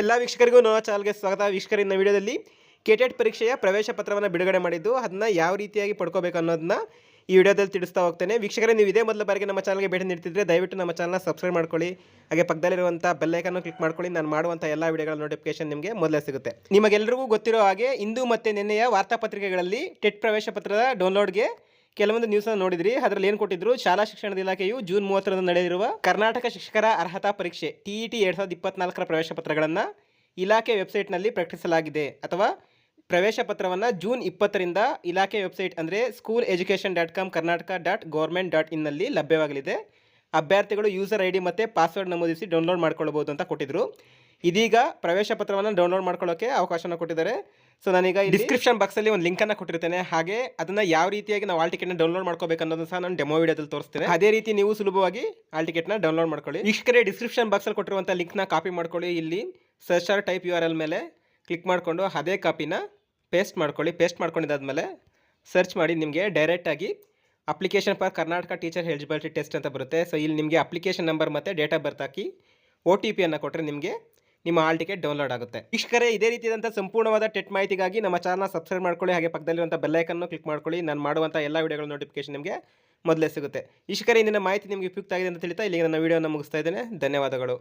ಎಲ್ಲ ವೀಕ್ಷಕರಿಗೂ ನಮ್ಮ ಚಾನಲ್ಗೆ ಸ್ವಾಗತ. ವೀಕ್ಷಕರಿನ ವಿಡಿಯೋದಲ್ಲಿ ಕೆಟೆಟ್ ಪರೀಕ್ಷೆಯ ಪ್ರವೇಶ ಪತ್ರವನ್ನು ಬಿಡುಗಡೆ ಮಾಡಿದ್ದು, ಅದನ್ನ ಯಾವ ರೀತಿಯಾಗಿ ಪಡ್ಕೋಬೇಕು ಅನ್ನೋದನ್ನ ಈ ವಿಡಿಯೋದಲ್ಲಿ ತಿಳಿಸ್ತಾ ಹೋಗ್ತೇನೆ. ವೀಕ್ಷಕರೇ, ನೀವು ಇದೇ ಮೊದಲ ಬಾರಿಗೆ ನಮ್ಮ ಚಾನಲ್ಗೆ ಭೇಟಿ ನೀಡ್ತಿದ್ರೆ ದಯವಿಟ್ಟು ನಮ್ಮ ಚಾನಲ್ನ ಸಬ್ಸ್ಕ್ರೈಬ್ ಮಾಡ್ಕೊಳ್ಳಿ. ಹಾಗೆ ಪಕ್ಕದಲ್ಲಿರುವಂಥ ಬೆಲ್ಲೈಕನ್ನು ಕ್ಲಿಕ್ ಮಾಡ್ಕೊಳ್ಳಿ. ನಾನು ಮಾಡುವಂಥ ಎಲ್ಲ ವಿಡಿಯೋಗಳ ನೋಟಿಫಿಕೇಶನ್ ನಿಮಗೆ ಮೊದಲೇ ಸಿಗುತ್ತೆ. ನಿಮಗೆಲ್ಲರಿಗೂ ಗೊತ್ತಿರೋ ಹಾಗೆ ಇಂದು ಮತ್ತು ನಿನ್ನೆಯ ವಾರ್ತಾಪತ್ರಿಕೆಗಳಲ್ಲಿ ಟೆಟ್ ಪ್ರವೇಶ ಪತ್ರದ ಡೌನ್ಲೋಡ್ಗೆ ಕೆಲವೊಂದು ನ್ಯೂಸ್ ನೋಡಿದ್ರಿ, ಅದರಲ್ಲಿ ಏನು ಕೊಟ್ಟಿದ್ರು? ಶಾಲಾ ಶಿಕ್ಷಣದ ಇಲಾಖೆಯು ಜೂನ್ ಮೂವತ್ತರಂದು ನಡೆದಿರುವ ಕರ್ನಾಟಕ ಶಿಕ್ಷಕರ ಅರ್ಹತಾ ಪರೀಕ್ಷೆ ಟಿಇಟಿ ಎರಡ್ ಸಾವಿರದ ಇಪ್ಪತ್ನಾಲ್ಕರ ಪ್ರವೇಶ ಪತ್ರಗಳನ್ನು ಇಲಾಖೆ ವೆಬ್ಸೈಟ್ನಲ್ಲಿ ಪ್ರಕಟಿಸಲಾಗಿದೆ. ಅಥವಾ ಪ್ರವೇಶ ಪತ್ರವನ್ನು ಜೂನ್ ಇಪ್ಪತ್ತರಿಂದ ಇಲಾಖೆ ವೆಬ್ಸೈಟ್ ಅಂದರೆ school education dot com Karnataka dot government dot ಇನ್ನಲ್ಲಿ ಲಭ್ಯವಾಗಲಿದೆ. ಅಭ್ಯರ್ಥಿಗಳು ಯೂಸರ್ ಐ ಡಿ ಮತ್ತು ಪಾಸ್ವರ್ಡ್ ನಮೂದಿಸಿ ಡೌನ್ಲೋಡ್ ಮಾಡ್ಕೊಳ್ಬೋದು ಅಂತ ಕೊಟ್ಟಿದ್ರು. ಇದೀಗ ಪ್ರವೇಶ ಪತ್ರವನ್ನು ಡೌನ್ಲೋಡ್ ಮಾಡ್ಕೊಳ್ಳೋಕೆ ಅವಕಾಶನ ಕೊಟ್ಟಿದ್ದಾರೆ. ಸೊ ನಾನೀಗ ಡಿಸ್ಕ್ರಿಪ್ಷನ್ ಬಾಕ್ಸಲ್ಲಿ ಒಂದು ಲಿಂಕನ್ನು ಕೊಟ್ಟಿರ್ತೇನೆ. ಹಾಗೆ ಅದನ್ನು ಯಾವ ರೀತಿಯಾಗಿ ನಾವು ಆಲ್ ಟಿಕೆಟ್ನ ಡೌನ್ಲೋಡ್ ಮಾಡ್ಕೋಬೇಕು ಅನ್ನೋದನ್ನ ಸಹ ನಾನು ಡೆಮೋ ವಿಡಿಯೋದಲ್ಲಿ ತೋರಿಸ್ತೇನೆ. ಅದೇ ರೀತಿ ನೀವು ಸುಲಭವಾಗಿ ಆಲ್ ಟಿಕೆಟ್ನ ಡೌನ್ಲೋಡ್ ಮಾಡ್ಕೊಳ್ಳಿ. ವೀಕ್ಷಕರೇ ಡಿಸ್ಕ್ರಿಪ್ಷನ್ ಬಾಕ್ಸಲ್ಲಿ ಕೊಟ್ಟಿರುವಂಥ ಲಿಂಕ್ನ ಕಾಪಿ ಮಾಡ್ಕೊಳ್ಳಿ. ಇಲ್ಲಿ ಸರ್ಚರ್ ಟೈಪ್ ಯು ಆರ್ ಎಲ್ ಮೇಲೆ ಕ್ಲಿಕ್ ಮಾಡಿಕೊಂಡು ಅದೇ ಕಾಪಿನ ಪೇಸ್ಟ್ ಮಾಡ್ಕೊಳ್ಳಿ. ಪೇಸ್ಟ್ ಮಾಡ್ಕೊಂಡಿದ್ದಾದ್ಮೇಲೆ ಸರ್ಚ್ ಮಾಡಿ ನಿಮಗೆ ಡೈರೆಕ್ಟಾಗಿ application for Karnataka teacher eligibility test ಅಂತ ಬರುತ್ತೆ. ಸೊ ಇಲ್ಲಿ ನಿಮಗೆ ಅಪ್ಲಿಕೇಶನ್ ನಂಬರ್ ಮತ್ತು ಡೇಟ್ ಆಫ್ ಬರ್ತ್ ಹಾಕಿ ಒ ಟಿ ಪಿಯನ್ನು ಕೊಟ್ಟರೆ ನಿಮಗೆ ನಿಮ್ಮ ಆಲ್ ಟಿಕೆಟ್ ಡೌನ್ಲೋಡ್ ಆಗುತ್ತೆ. ಇಷ್ಟರೆ ಇದೇ ರೀತಿಯಾದಂಥ ಸಂಪೂರ್ಣವಾದ ಟೆಟ್ ಮಾಹಿತಿಗಾಗಿ ನಮ್ಮ ಚಾನಲ್ನ ಸಬ್ಸ್ಕ್ರೈಬ್ ಮಾಡ್ಕೊಳ್ಳಿ. ಹಾಗೆ ಪಕ್ಕದಲ್ಲಿರುವಂಥ ಬೆಲ್ಲೈಕನ್ನು ಕ್ಲಿಕ್ ಮಾಡ್ಕೊಳ್ಳಿ. ನಾನು ಮಾಡುವಂಥ ಎಲ್ಲ ವಿಡಿಯೋಗಳ ನೋಟಿಫಿಕೇಶನ್ ನಿಮಗೆ ಮೊದಲೇ ಸಿಗುತ್ತೆ. ಇಷ್ಟರೆ ಇಂದಿನ ಮಾಹಿತಿ ನಿಮಗೆ ಉಪಯುಕ್ತ ಆಗಿದೆ ಅಂತ ತಿಳಿತಾ ಇಲ್ಲಿ ನನ್ನ ವಿಡಿಯೋನ ಮುಗಿಸ್ತಾ ಇದ್ದೇನೆ. ಧನ್ಯವಾದಗಳು.